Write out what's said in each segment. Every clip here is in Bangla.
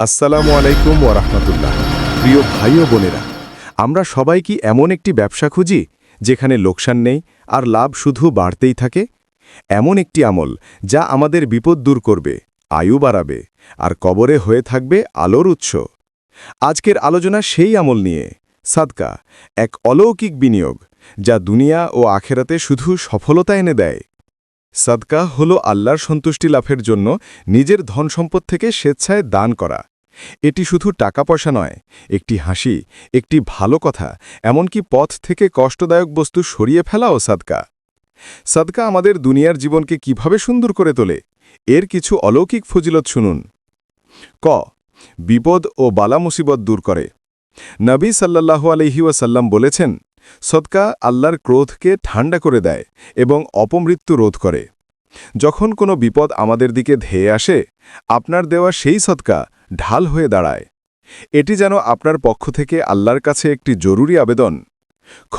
আসসালামু আলাইকুম ওরহমতুল্লাহ প্রিয় ভাই ও বোনেরা, আমরা সবাই কি এমন একটি ব্যবসা খুঁজি যেখানে লোকসান নেই আর লাভ শুধু বাড়তেই থাকে? এমন একটি আমল যা আমাদের বিপদ দূর করবে, আয়ু বাড়াবে আর কবরে হয়ে থাকবে আলোর উৎস। আজকের আলোচনা সেই আমল নিয়ে, সাদকা, এক অলৌকিক বিনিয়োগ যা দুনিয়া ও আখেরাতে শুধু সফলতা এনে দেয়। সাদকা হল আল্লাহর সন্তুষ্টি লাভের জন্য নিজের ধন সম্পদ থেকে স্বেচ্ছায় দান করা। এটি শুধু টাকা পয়সা নয়, একটি হাসি, একটি ভালো কথা, এমনকি পথ থেকে কষ্টদায়ক বস্তু সরিয়ে ফেলাও সাদকা সাদকা আমাদের দুনিয়ার জীবনকে কীভাবে সুন্দর করে তোলে, এর কিছু অলৌকিক ফজিলত শুনুন। ক, বিপদ ও বালা মুসিবত দূর করে। নবী সাল্লাল্লাহু আলহি ওয়াসাল্লাম বলেছেন সদকা আল্লাহর ক্রোধকে ঠান্ডা করে দেয় এবং অপমৃত্যু রোধ করে। যখন কোনো বিপদ আমাদের দিকে ধেয়ে আসে, আপনার দেওয়া সেই সদকা ঢাল হয়ে দাঁড়ায়। এটি যেন আপনার পক্ষ থেকে আল্লাহর কাছে একটি জরুরি আবেদন। খ,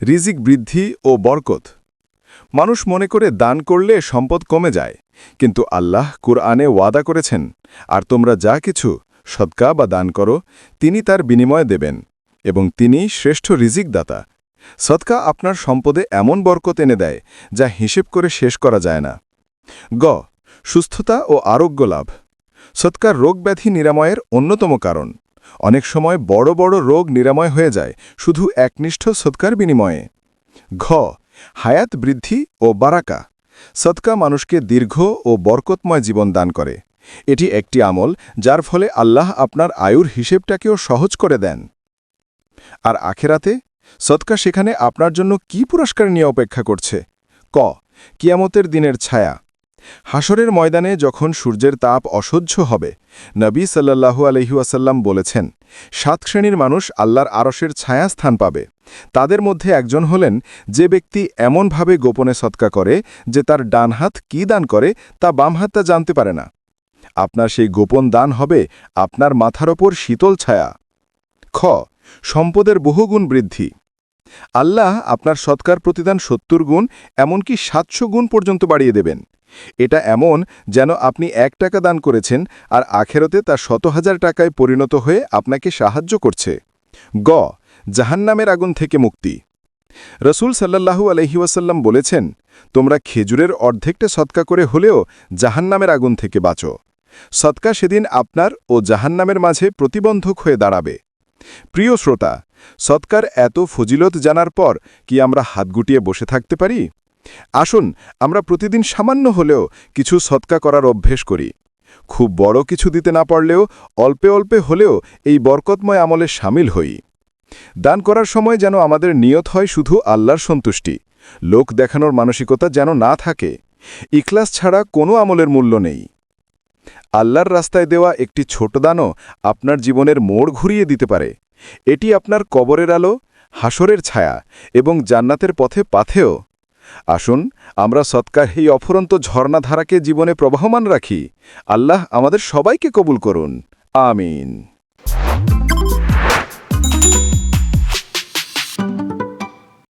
রিজিক বৃদ্ধি ও বরকত। মানুষ মনে করে দান করলে সম্পদ কমে যায়, কিন্তু আল্লাহ কুরআনে ওয়াদা করেছেন, আর তোমরা যা কিছু সদকা বা দান করো, তিনি তার বিনিময় দেবেন। এবং তিনি শ্রেষ্ঠ রিজিক দাতা সদকা আপনার সম্পদে এমন বরকত এনে দেয়, যা হিসেব করে শেষ করা যায় না। গ, সুস্থতা ও আরোগ্য লাভ। সৎকার রোগ ব্যাধি নিরাময়ের অন্যতম কারণ। অনেক সময় বড় বড় রোগ নিরাময় হয়ে যায়, শুধু একনিষ্ঠ সৎকার বিনিময়ে। ঘ, হায়াত বৃদ্ধি ও বারাকা। সৎকা মানুষকে দীর্ঘ ও বরকতময় জীবন দান করে। এটি একটি আমল, যার ফলে আল্লাহ আপনার আয়ুর হিসেবটাকেও সহজ করে দেন। আর আখেরাতে? সৎকা সেখানে আপনার জন্য কি পুরস্কার নিয়ে অপেক্ষা করছে? ক, কিয়ামতের দিনের ছায়া। হাসরের ময়দানে যখন সূর্যের তাপ অসহ্য হবে, নবী সাল্লাল্লাহু আলহিউসাল্লাম বলেছেন, সাত শ্রেণির মানুষ আল্লাহর আরসের ছায়া স্থান পাবে। তাদের মধ্যে একজন হলেন যে ব্যক্তি এমনভাবে গোপনে সৎকা করে যে তার ডান হাত কী দান করে তা বাম হাতটা জানতে পারে না। আপনার সেই গোপন দান হবে আপনার মাথার ওপর শীতল ছায়া। খ সম্পদের বহুগুণ বৃদ্ধি। আল্লাহ আপনার সৎকার প্রতিদান সত্তর গুণ, এমনকি সাতশো গুণ পর্যন্ত বাড়িয়ে দেবেন। এটা এমন যেন আপনি এক টাকা দান করেছেন আর আখেরতে তা শত হাজার টাকায় পরিণত হয়ে আপনাকে সাহায্য করছে। গ, জাহান্নামের আগুন থেকে মুক্তি। রসুল সাল্লাহু আলহিউসাল্লাম বলেছেন, তোমরা খেজুরের অর্ধেকটা সৎকা করে হলেও জাহান্নামের আগুন থেকে বাঁচো। সৎকা সেদিন আপনার ও জাহান্নামের মাঝে প্রতিবন্ধক হয়ে দাঁড়াবে। প্রিয় শ্রোতা, সৎকার এত ফজিলত জানার পর কি আমরা হাত গুটিয়ে বসে থাকতে পারি? আসুন, আমরা প্রতিদিন সামান্য হলেও কিছু সৎকা করার অভ্যেস করি। খুব বড় কিছু দিতে না পারলেও অল্পে অল্পে হলেও এই বরকতময় আমলে সামিল হই। দান করার সময় যেন আমাদের নিয়ত হয় শুধু আল্লাহর সন্তুষ্টি। লোক দেখানোর মানসিকতা যেন না থাকে। ইখলাস ছাড়া কোনো আমলের মূল্য নেই। আল্লাহর রাস্তায় দেওয়া একটি ছোট দানও আপনার জীবনের মোড় ঘুরিয়ে দিতে পারে। এটি আপনার কবরের আলো, হাসরের ছায়া এবং জান্নাতের পথে পাথেও আসুন, আমরা সৎকার এই অফরন্ত ঝর্ণাধারাকে জীবনে প্রবাহমান রাখি। আল্লাহ আমাদের সবাইকে কবুল করুন। আমিন।